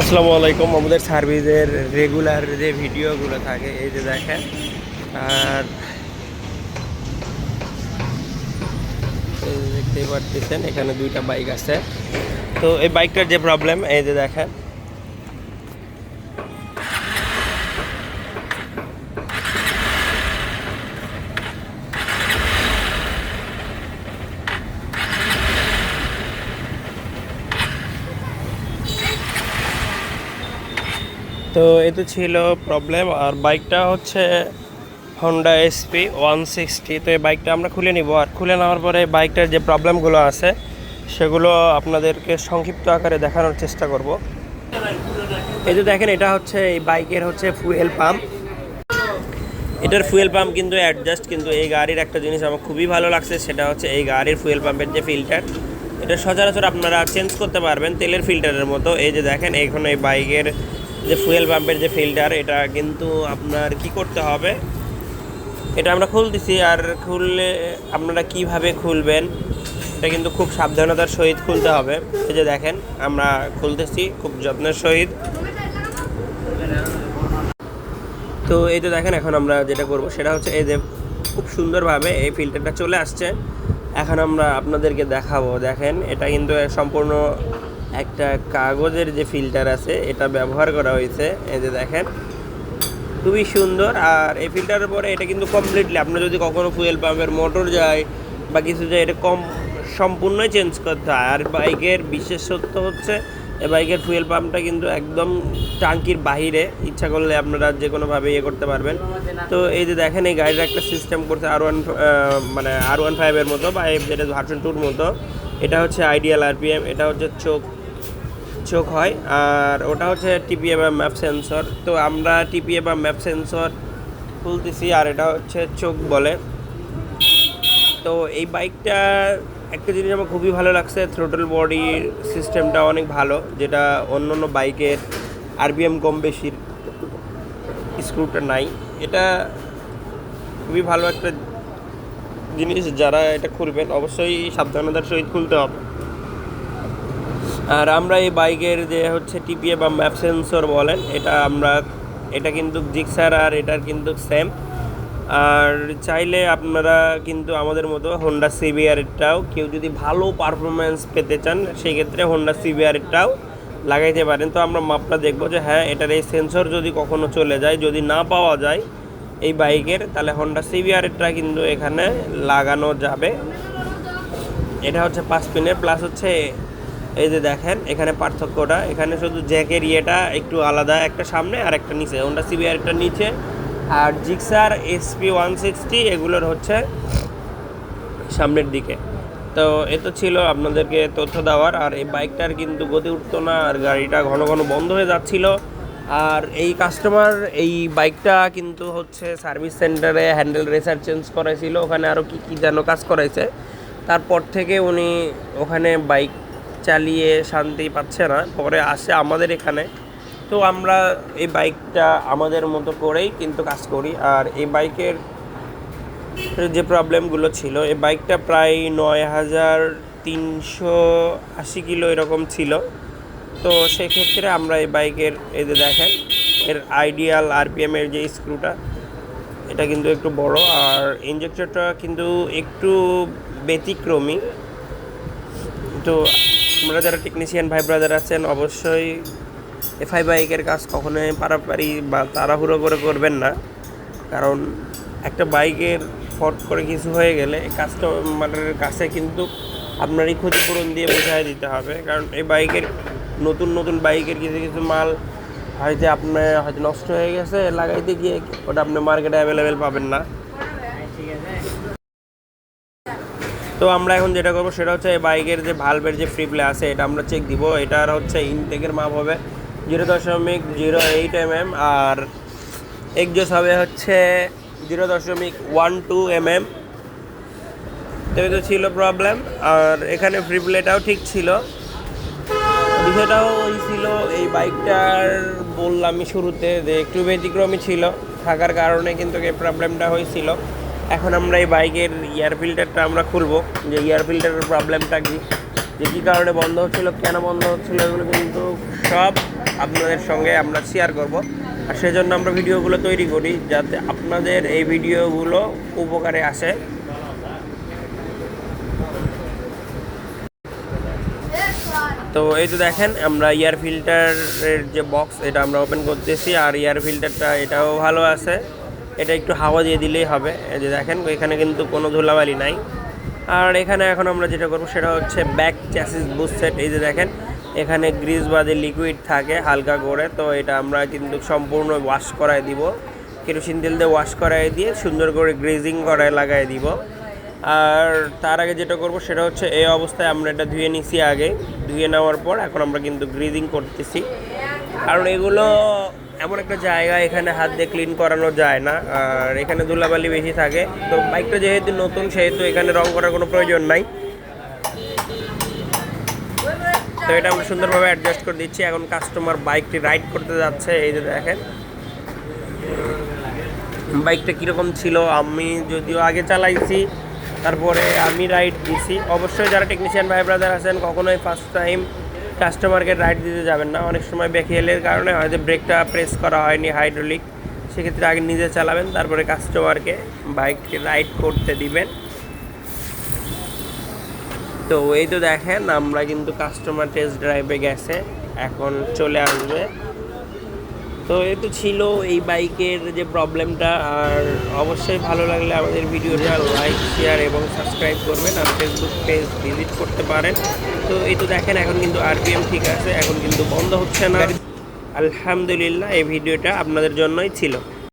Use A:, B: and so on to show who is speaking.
A: আসসালামু আলাইকুম। আমাদের সার্ভিসের রেগুলার যে ভিডিওগুলো থাকে, এই যে দেখেন, আর দেখতেই পারতেছেন, এখানে দুইটা বাইক আছে। তো এই বাইকটার যে প্রবলেম এই যে দেখেন তো এ তো ছিল প্রবলেম আর বাইকটা হচ্ছে হন্ডা এসপি ওয়ান সিক্সটি তো এই বাইকটা আমরা খুলে নিব। আর খুলে নেওয়ার পরে বাইকটার যে প্রবলেমগুলো আছে, সেগুলো আপনাদেরকে সংক্ষিপ্ত আকারে দেখানোর চেষ্টা করব। এই যে দেখেন, এটা হচ্ছে এই বাইকের হচ্ছে ফুয়েল পাম্প এটার ফুয়েল পাম্প কিন্তু অ্যাডজাস্ট কিন্তু এই গাড়ির একটা জিনিস আমার খুবই ভালো লাগছে, সেটা হচ্ছে এই গাড়ির ফুয়েল পাম্পের যে ফিল্টার এটা সচরাচর আপনারা চেঞ্জ করতে পারবেন তেলের ফিল্টারের মতো। এই যে দেখেন, এখন এই বাইকের যে ফুয়েল পাম্পের যে ফিল্টার এটা কিন্তু আপনার কি করতে হবে? এটা আমরা খুলতেছি আর খুললে আপনারা কীভাবে খুলবেন, এটা কিন্তু খুব সাবধানতার সহিত খুলতে হবে। এই যে দেখেন, আমরা খুলতেছি খুব যত্নের সহিত। তো এই তো দেখেন, এখন আমরা যেটা করব সেটা হচ্ছে এই যে খুব সুন্দরভাবে এই ফিল্টারটা চলে আসছে। এখন আমরা আপনাদেরকে দেখাবো, দেখেন, এটা কিন্তু সম্পূর্ণ একটা কাগজের যে ফিল্টার আছে, এটা ব্যবহার করা হয়েছে। এই যে দেখেন, খুবই সুন্দর। আর এই ফিল্টারের পরে এটা কিন্তু কমপ্লিটলি আপনার যদি কখনো ফুয়েল পাম্পের মোটর যায় বা কিছু যায়, এটা কম সম্পূর্ণই চেঞ্জ করতে হয়। আর বাইকের বিশেষত্ব হচ্ছে, এই বাইকের ফুয়েল পাম্পটা কিন্তু একদম টাঙ্কির বাহিরে। ইচ্ছা করলে আপনারা যে কোনোভাবে ইয়ে করতে পারবেন। তো এই যে দেখেন, এই গাড়ির একটা সিস্টেম করছে আর ওয়ান মানে আর ওয়ান ফাইভের মতো, বা এই যেটা ভার্সন টুর মতো। এটা হচ্ছে আইডিয়াল আরপিএম এটা হচ্ছে চোখ চোখ হয়, আর ওটা হচ্ছে টিপিএ বা ম্যাপ সেন্সর। তো আমরা টিপিএ বা ম্যাপ সেন্সর খুলতেছি, আর এটা হচ্ছে চোখ বলে। তো এই বাইকটা একটা জিনিস আমার খুবই ভালো লাগছে থ্রোটল বডির সিস্টেমটা অনেক ভালো, যেটা অন্য অন্য বাইকের আরবিএম কম বেশির স্ক্রুটা নাই। এটা খুবই ভালো একটা জিনিস, যারা এটা খুলবেন, অবশ্যই সাবধানতার সহিত খুলতে হবে। আর আমরা এই বাইকের যে হচ্ছে টিপিএ বা ম্যাপ সেন্সর বলেন, এটা আমরা, এটা কিন্তু জিক্সার আর এটার কিন্তু সেম আর চাইলে আপনারা কিন্তু আমাদের মতো হোন্ডা সিবিআরটাও কেউ যদি ভালো পারফরমেন্স পেতে চান সেই ক্ষেত্রে হোন্ডা সিবিআরটাও লাগাইতে পারেন। তো আমরা মাপটা দেখব যে হ্যাঁ এটার এই সেন্সর যদি কখনো চলে যায়, যদি না পাওয়া যায় এই বাইকের, তাহলে হোন্ডা সিবিআরটা কিন্তু এখানে লাগানো যাবে। এটা হচ্ছে পাঁচ পিনের প্লাস হচ্ছে এই যে দেখেন, এখানে পার্থক্যটা। এখানে শুধু জ্যাকের ইয়েটা একটু আলাদা, একটা সামনে আর একটা নিচে। হোন্ডা সিবিআর একটা নিচে। আর জিক্সার এসপি ওয়ান সিক্সটি, এগুলোর হচ্ছে সামনের দিকে। তো এ তো ছিল আপনাদেরকে তথ্য দেওয়ার। আর এই বাইকটার কিন্তু গতি উঠতো না, আর গাড়িটা ঘন ঘন বন্ধ হয়ে যাচ্ছিল। আর এই কাস্টমার এই বাইকটা কিন্তু হচ্ছে সার্ভিস সেন্টারে হ্যান্ডেল রেসার চেঞ্জ করাইছিল। ওখানে আরও কী কী যেন কাজ করাইছে। তারপর থেকে উনি ওখানে বাইক চালিয়ে শান্তি পাচ্ছে না, পরে আসে আমাদের এখানে। তো আমরা এই বাইকটা আমাদের মতো করেই কিন্তু কাজ করি। আর এই বাইকের যে প্রবলেমগুলো ছিল, এই বাইকটা প্রায় নয় হাজার তিনশো আশি কিলো এরকম ছিল। তো সেক্ষেত্রে আমরা এই বাইকের যে দেখেন, এর আইডিয়াল আরপিএমের যে স্ক্রুটা, এটা কিন্তু একটু বড়। আর ইঞ্জেক্টরটা কিন্তু একটু ব্যতিক্রমী। তো আমরা যারা টেকনিশিয়ান ভাই ব্রাদার আছেন, অবশ্যই এফআই বাইকের কাজ কখনোই পারাপারি বা তাড়াহুড়ো করে করবেন না। কারণ একটা বাইকের ফট করে কিছু হয়ে গেলে কাস্টমারের কাছে কিন্তু আপনারই ক্ষতিপূরণ দিয়ে বোঝাই দিতে হবে। কারণ এই বাইকের নতুন নতুন বাইকের কিছু কিছু মাল হয়তো আপনার হয়তো নষ্ট হয়ে গেছে, লাগাইতে গিয়ে ওটা আপনি মার্কেটে অ্যাভেলেবেল পাবেন না। তো আমরা এখন যেটা করব সেটা হচ্ছে এই বাইকের যে ভালভের যে ফ্রি প্লে আছে, এটা আমরা চেক দিব। এটার হচ্ছে ইনটেকের মাপ হবে জিরো দশমিক জিরো এইট এম এম আর এক্সজোস হবে হচ্ছে জিরো দশমিক ওয়ান টু এম এম তো তো ছিল প্রবলেম আর এখানে ফ্রি প্লেটাও ঠিক ছিল। বিষয়টাও ছিল, এই বাইকটার বললামই শুরুতে যে একটু ব্যতিক্রমী ছিল, থাকার কারণে কিন্তু এই প্রবলেমটা হয়েছিল। এখন আমরা এই বাইকের এয়ার ফিল্টারটা আমরা খুলবো। যে এয়ার ফিল্টারের প্রবলেমটা কি? যে কী কারণে বন্ধ হচ্ছিল, কেন বন্ধ হচ্ছিল, এগুলো কিন্তু সব আপনাদের সঙ্গে আমরা শেয়ার করব। আর সেজন্য আমরা ভিডিওগুলো তৈরি করি, যাতে আপনাদের এই ভিডিওগুলো উপকারে আসে। তো এই তো দেখেন, আমরা এয়ার ফিল্টারের যে বক্স এটা আমরা ওপেন করতেছি, আর এয়ার ফিল্টারটা এটাও ভালো আছে। এটা একটু হাওয়া দিয়ে দিলেই হবে। এই যে দেখেন, এখানে কিন্তু কোনো ধুলাবালি নাই। আর এখানে এখন আমরা যেটা করব সেটা হচ্ছে ব্যাক চ্যাসিস বুস সেট এই যে দেখেন, এখানে গ্রিজ বাদে লিকুইড থাকে হালকা করে, তো এটা আমরা কিন্তু সম্পূর্ণ ওয়াশ করায় দিব। কেরোসিন তেল দিয়ে ওয়াশ করায় দিয়ে সুন্দর করে গ্রিজিং করায় লাগাই দিব। আর তার আগে যেটা করব সেটা হচ্ছে এই অবস্থায় আমরা এটা ধুয়ে নিছি আগে। ধুয়ে নেওয়ার পর এখন আমরা কিন্তু গ্রিজিং করতেছি। কারণ এগুলো এমন একটা জায়গা এখানে হাত দিয়ে ক্লিন করানো যায় না। আর এখানে ধুলাবালি বেশি থাকে। তো বাইকটা যেহেতু নতুন, সেহেতু এখানে রং করার কোনো প্রয়োজন নাই। তো এটা আমরা সুন্দরভাবে অ্যাডজাস্ট করে দিচ্ছি। এখন কাস্টমার বাইকটি রাইড করতে যাচ্ছে, এই যে দেখেন। বাইকটা কীরকম ছিল, আমি যদিও আগে চালাইছি, তারপরে আমি রাইড দিছি। অবশ্যই যারা টেকনিশিয়ান ভাই ব্রাদার আছেন, কখনোই ফার্স্ট টাইম কাস্টমারকে রাইড দিতে যাবেন না। অনেক সময় বেখিয়ালের কারণে হয়তো ব্রেকটা প্রেস করা হয়নি হাইড্রোলিক সেক্ষেত্রে আগে নিজে চালাবেন, তারপরে কাস্টমারকে বাইককে রাইড করতে দিবেন। তো এই তো দেখেন, আমরা কিন্তু কাস্টমার টেস্ট ড্রাইভে গেছে। এখন চলে আসবে। তো এ তো ছিল এই বাইকের যে প্রবলেমটা, আর অবশ্যই ভালো লাগলে আমাদের ভিডিওটা লাইক শেয়ার এবং সাবস্ক্রাইব করবেন আর ফেসবুক পেজ ভিজিট করতে পারেন। তো এই তো দেখেন, এখন কিন্তু আরপিএম ঠিক আছে, এখন কিন্তু বন্ধ হচ্ছে না। আলহামদুলিল্লাহ, এই ভিডিওটা আপনাদের জন্যই ছিল।